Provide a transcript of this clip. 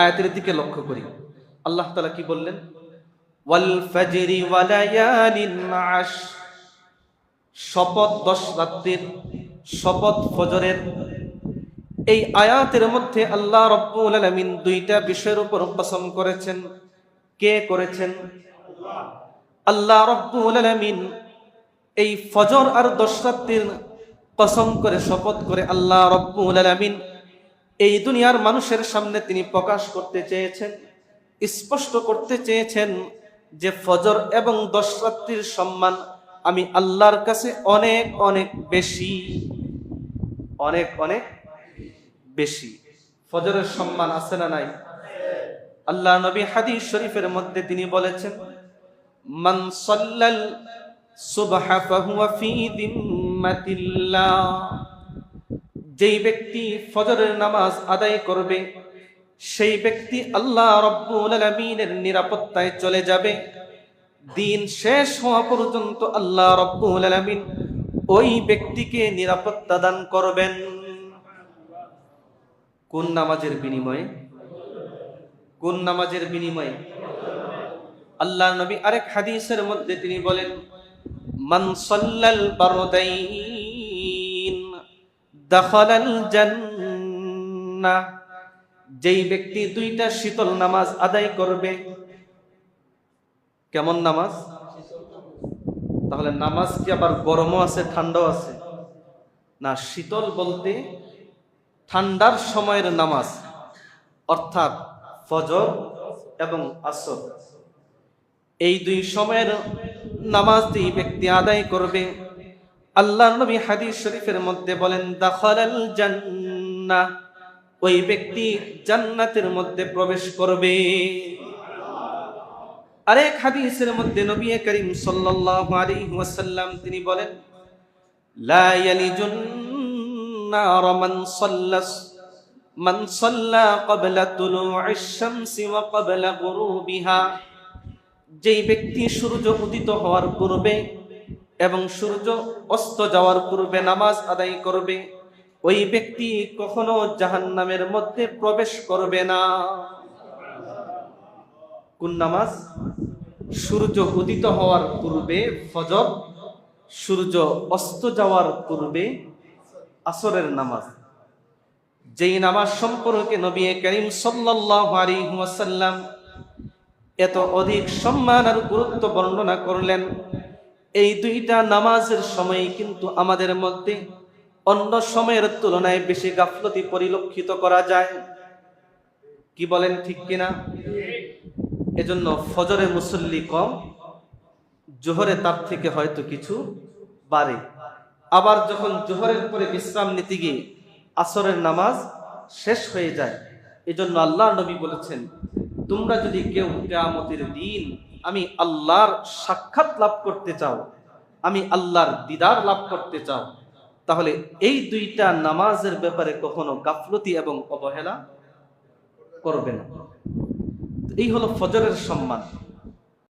আয়াতের দিকে লক্ষ্য করি। আল্লাহ তালা কি বললেন? ওয়াল শপথ দশ রাত্রির, শপথ ফজরের। এই আয়াতের মধ্যে আল্লাহ রব্বুল আলামিন দুইটা বিষয়ের উপর কসম করেছেন। কে করেছেন? আল্লাহ রব্বুল আলামিন এই ফজর আর দশ রাত্রির কসম করে, শপথ করে আল্লাহ রব্বুল আলামিন এই দুনিয়ার মানুষের সামনে তিনি প্রকাশ করতে চেয়েছেন, স্পষ্ট করতে চেয়েছেন যে ফজর এবং দশ রাত্রির সম্মান আমি আল্লাহর কাছে অনেক অনেক বেশি, অনেক অনেক বেশি। ফজরের সম্মান আছে না নাই? আল্লাহ নবী হাদিস শরীফের মধ্যে তিনি বলেছেন, মান সাল্লাল সুবহা ফাহুয়া ফি দিম্মাতিল্লাহ। যেই ব্যক্তি ফজরের নামাজ আদায় করবে, সেই ব্যক্তি আল্লাহ রব্বুল আলামিনের নিরাপত্তায় চলে যাবে। দিন শেষ হওয়া পর্যন্ত আল্লাহ রব্বুল আলামিন ওই ব্যক্তিকে নিরাপত্তা দান করবেন। কোন নামাজের বিনিময়ে? কোন নামাজের বিনিময়ে? আল্লাহ নবী আরেক হাদিসের মধ্যে তিনি বলেন, মান সাল্লাল বারদাইন যেই ব্যক্তি দুইটা শীতল নামাজ আদায় করবে, কেমন নামাজ? তাহলে নামাজ কি আবার গরমও আছে, ঠান্ডাও আছে? না, শীতল বলতে ঠান্ডার সময়ের নামাজ, অর্থাৎ ফজর এবং আসর। এই দুই সময়ের নামাজ এই ব্যক্তি আদায় করবে আল্লাহ নবী হাদিস শরীফের মধ্যে বলেন, দাখালাল ওই ব্যক্তি জান্নাতের মধ্যে প্রবেশ করবে। আরেক হাদিসের মধ্যে নবী করিম ওয়াসাল্লাম তিনি বলেন, লা যেই ব্যক্তি সূর্য উদিত হওয়ার পূর্বে এবং সূর্য অস্ত যাওয়ার পূর্বে নামাজ আদায় করবে। ওই ব্যক্তি কখনো জাহান্নামের মধ্যে প্রবেশ করবে না। কোন নামাজ? সূর্য উদিত হওয়ার পূর্বে ফজর, সূর্য অস্ত যাওয়ার পূর্বে আসরের নামাজ। যেই নামাজ সম্পর্কে নবী করিম ওয়াসাল্লাম এত অধিক সম্মান আর গুরুত্ব বর্ণনা করলেন এই দুইটা নামাজের সময় কিন্তু আমাদের মধ্যে অন্য সময়ের তুলনায় বেশি গাফলতি পরিলক্ষিত করা যায়। কি বলেন ঠিক কিনা? এজন্য ফজরে মুসল্লি কম, জোহরে তার থেকে হয়তো কিছু বাড়ে। আবার যখন জোহরের পরে বিশ্রাম নিতে গিয়ে আসরের নামাজ শেষ হয়ে যায়, এজন্য আল্লাহ নবী বলেছেন, তোমরা যদি কেউ কেয়ামতের দিন আমি আল্লাহর সাক্ষাৎ লাভ করতে চাও, আমি আল্লাহর দিদার লাভ করতে চাও, তাহলে এই দুইটা নামাজের ব্যাপারে কখনো গাফলতি এবং অবহেলা করবে না। এই হলো ফজরের সম্মান।